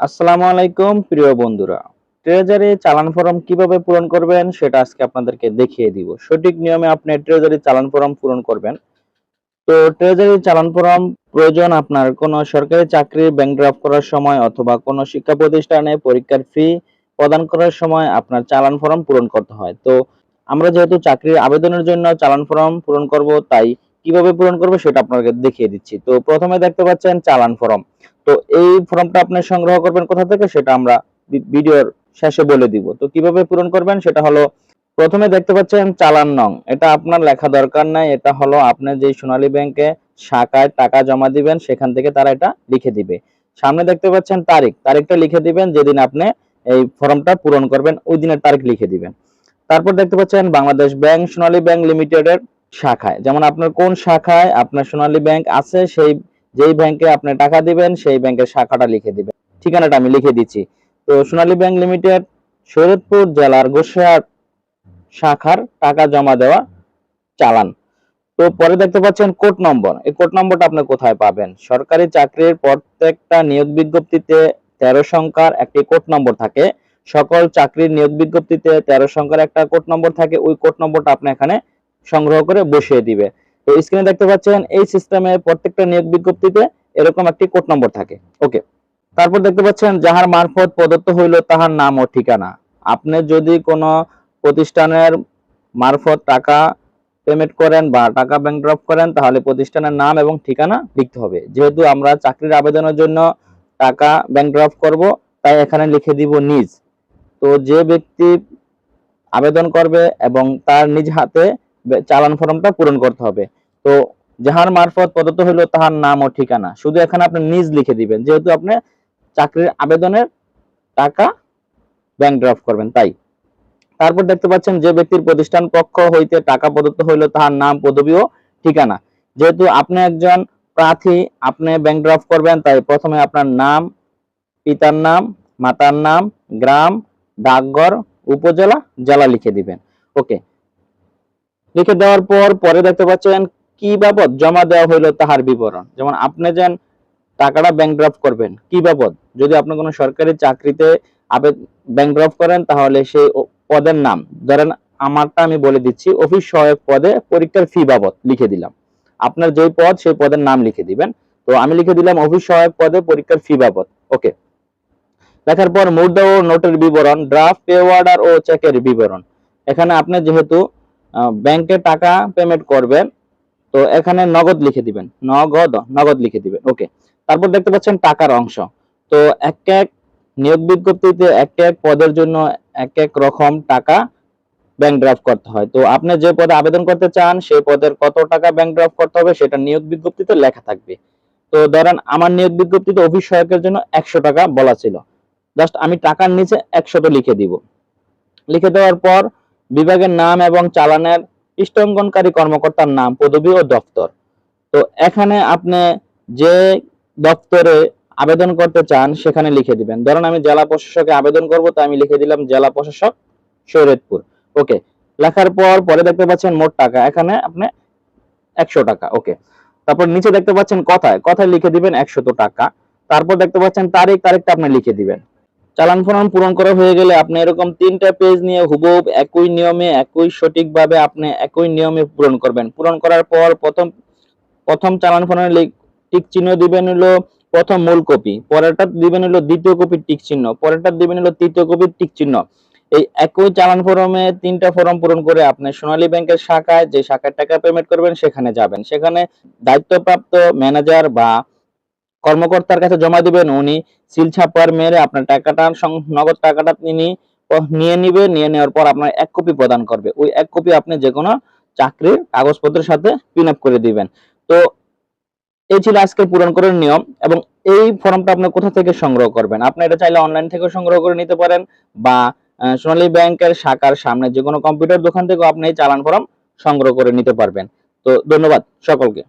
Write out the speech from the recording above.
আসসালামু আলাইকুম, প্রিয় বন্ধুরা। ট্রেজারি চালান ফর্ম কীভাবে পূরণ করবেন সেটা আজকে আপনাদেরকে দেখিয়ে দিব। সঠিক নিয়মে আপনি ট্রেজারি চালান ফর্ম পূরণ করবেন। তো ট্রেজারি চালান ফর্ম প্রয়োজন আপনার কোনো সরকারি চাকরি ব্যাংক ড্রাফট করার সময় অথবা কোনো শিক্ষা প্রতিষ্ঠানে পরীক্ষার ফি প্রদান করার সময় আপনার চালান ফর্ম পূরণ করতে হয়। তো আমরা যেহেতু চাকরির আবেদনের জন্য চালান ফর্ম পূরণ করব, তাই কীভাবে পূরণ করব সেটা আপনাকে দেখিয়ে দিচ্ছি। তো প্রথমে দেখতে পাচ্ছেন চালান ফর্ম। তো এই ফর্মটা আপনি সংগ্রহ করবেন কোথা থেকে সেটা আমরা ভিডিওর শেষে বলে দিব। তো কীভাবে পূরণ করবেন সেটা হলো, প্রথমে দেখতে পাচ্ছেন চালান নং। এটা আপনার লেখা দরকার নাই, এটা হলো আপনি যে সোনালী ব্যাংকে শাখায় টাকা জমা দিবেন, সেখান থেকে তারা এটা লিখে দিবে। সামনে দেখতে পাচ্ছেন তারিখ। তারিখটা লিখে দিবেন, যেদিন আপনি এই ফর্মটা পূরণ করবেন, ওই দিনের তারিখ লিখে দিবেন। তারপর দেখতে পাচ্ছেন বাংলাদেশ ব্যাংক, সোনালী ব্যাংক লিমিটেডের শাখায়। যেমন আপনার কোন শাখায় আপনার সোনালী ব্যাংক আছে, সেই যেই ব্যাংকে আপনি টাকা দিবেন, সেই ব্যাংকের শাখাটা লিখে দিবেন। ঠিকানাটা আমি লিখে দিচ্ছি। তো সোনালী ব্যাংক লিমিটেড শরীয়তপুর জেলার গোসাইহাট শাখার টাকা জমা দেওয়া চালান। তো পরে দেখতে পাচ্ছেন কোড নম্বর। এই কোড নম্বরটা আপনি কোথায় পাবেন? সরকারি চাকরির প্রত্যেকটা নিয়োগ বিজ্ঞপ্তিতে তেরো সংখ্যার একটি কোড নম্বর থাকে। সকল চাকরির নিয়োগ বিজ্ঞপ্তিতে তেরো সংখ্যার একটা কোড নম্বর থাকে। ওই কোড নম্বরটা আপনি এখানে সংগ্রহ করে বসিয়ে দিবে। তো স্ক্রিনে দেখতে পাচ্ছেন, এই সিস্টেমে প্রত্যেকটা নিয়োগ বিজ্ঞপ্তিতে এরকম একটি কোড নম্বর থাকে। ওকে তারপর দেখতে পাচ্ছেন, যাহার মারফত প্রদত্ত হইল তাহার নাম ও ঠিকানা। আপনি যদি কোনো প্রতিষ্ঠানের মারফত টাকা পেমেন্ট করেন বা টাকা ব্যাংক ড্রপ করেন, তাহলে প্রতিষ্ঠানের নাম এবং ঠিকানা লিখতে হবে। যেহেতু আমরা চাকরির আবেদনের জন্য টাকা ব্যাংক ড্রপ করব, তাই এখানে লিখে দিব নিজ। তো যে ব্যক্তি আবেদন করবে এবং তার নিজ হাতে চালান ফর্মটা পূরণ করতে হবে। তো যাহার মারফত প্রদত্ত হইল তাহার নাম ও ঠিকানা। শুধু এখানে আপনি নিজ লিখে দিবেন, যেহেতু আপনি চাকরির আবেদনের টাকা ব্যাংক ড্রাফট করবেন, তাই। তারপর দেখতে পাচ্ছেন যে ব্যক্তির প্রতিষ্ঠান পক্ষ হইতে টাকা প্রদত্ত হইল তাহার নাম, পদবী ও ঠিকানা। যেহেতু আপনি একজন প্রার্থী, আপনি ব্যাংক ড্রাফট করবেন, তাই প্রথমে আপনার নাম, পিতার নাম, মাতার নাম, গ্রাম, ডাকঘর, উপজেলা, জেলা লিখে দিবেন। ওকে লিখে দেওয়ার পর পরে দেখতে পাচ্ছেন কি বাবদ জমা দেওয়া হইল তাহার বিবরণ। যেমন আপনি যেন টাকাটা ব্যাংক ড্রাফট করবেন, কি বাবদ? যদি আপনি কোনো সরকারি চাকরিতে ব্যাংক ড্রাফট করেন, তাহলে সেই পদের নাম। ধরেন আমারটা আমি বলে দিচ্ছি, অফিস সহায়ক পদে পরীক্ষার ফি বাবদ লিখে দিলাম। আপনার যে পদ, সেই পদের নাম লিখে দিবেন। তো আমি লিখে দিলাম অফিস সহায়ক পদে পরীক্ষার ফি বাবদ। ওকে। লেখার পর মুদ্রা ও নোটের বিবরণ ড্রাফট পে অর্ডার ও চেকের বিবরণ। এখানে আপনি যেহেতু ব্যাংকে টাকা পেমেন্ট করবেন তো এখানে নগদ লিখে দিবেন। নগদ নগদ লিখে দিবেন ওকে তারপর দেখতে পাচ্ছেন টাকার অংশ। তো এক এক নিয়োগ বিজ্ঞপ্তিতে এক এক পদের জন্য এক এক রকম টাকা ব্যাংক ড্রাফট করতে হয়। তো আপনি যে পদে আবেদন করতে চান, সেই পদের কত টাকা ব্যাংক ড্রাফট করতে হবে, সেটা নিয়োগ বিজ্ঞপ্তিতে লেখা থাকবে। তো ধরেন আমার নিয়োগ বিজ্ঞপ্তিতে অফিস সহায়কের জন্য একশো টাকা বলা ছিল। জাস্ট আমি টাকার নিচে একশত লিখে দিব। লিখে দেওয়ার পর বিভাগের নাম এবং চালানের পৃষ্ঠঙ্কনকারী কর্মকর্তার নাম, পদবি ও দপ্তর তো এখানে আপনি যে দপ্তরে আবেদন করতে চান, সেখানে লিখে দিবেন। ধরুন আমি জেলা প্রশাসকে আবেদন করব, তো আমি লিখে দিলাম জেলা প্রশাসক শরীয়তপুর। ওকে, লেখার পর পরে দেখতে পাচ্ছেন মোট টাকা। এখানে আপনি একশো টাকা, ওকে। তারপর নিচে দেখতে পাচ্ছেন কথায়। কথায় লিখে দিবেন একশত টাকা। তারপর দেখতে পাচ্ছেন তারিখ, তারিখটা আপনি লিখে দিবেন। চালান ফর্ম পূরণ করা হয়ে গেলে আপনি এরকম তিনটা পেজ নিয়ে হুবহুব একই নিয়মে, একই সঠিকভাবে আপনি একই নিয়মে পূরণ করবেন। পূরণ করার পর প্রথম প্রথম চালান ফর্মে টিক চিহ্ন দিবেন হলো প্রথম মূল কপি, পরেরটা দিবেন হলো দ্বিতীয় কপির টিক চিহ্ন, পরেরটা দিবেন হলো তৃতীয় কপির টিক চিহ্ন। এই একই চালান ফর্মে তিনটা ফর্ম পূরণ করে আপনি সোনালী ব্যাংকের শাখায় যে শাখায় টাকা পেমেন্ট করবেন সেখানে যাবেন। সেখানে দায়িত্বপ্রাপ্ত ম্যানেজার বা কর্মকর্তার কাছে জমা দিবেন, উনি সিল ছাপার মেরে আপনার টাকাটা নগদ টাকাটা তিনি নিয়ে নিবে, নিয়ে নেওয়ার পর আপনার এক কপি প্রদান করবে। ওই এক কপি আপনি যে কোনো চাকরির কাগজপত্রের সাথে পিন আপ করে দিবেন। তো এই ছিল আজকে পূরণ করার নিয়ম এবং এই ফর্মটা আপনি কোথা থেকে সংগ্রহ করবেন? আপনি এটা চাইলে অনলাইন থেকে সংগ্রহ করে নিতে পারেন বা সোনালী ব্যাংকের শাখার সামনে যে কোনো কম্পিউটার দোকান থেকেও আপনি এই চালান ফর্ম সংগ্রহ করে নিতে পারবেন। তো ধন্যবাদ সকলকে।